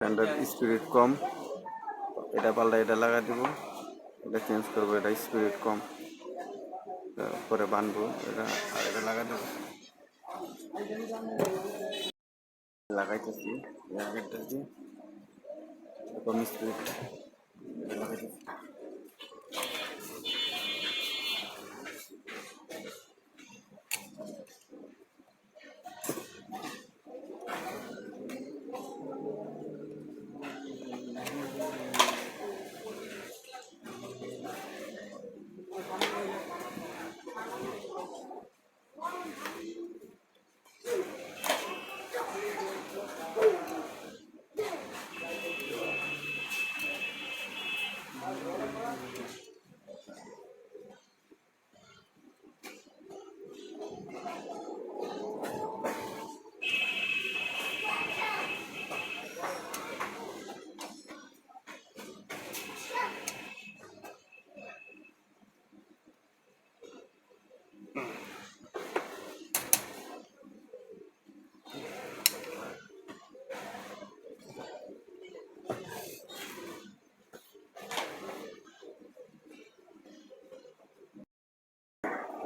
ফ্যানটার spirit কম এটা পাল্টা এটা লাগা দিব এটা চেঞ্জ করব এটা স্পিরিট কম পরে বানবো এটা আর এটা লাগা দেবো। লাগাইতেছি দিয়ে কম স্পিরিট লাগাইতেছি।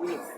Isso.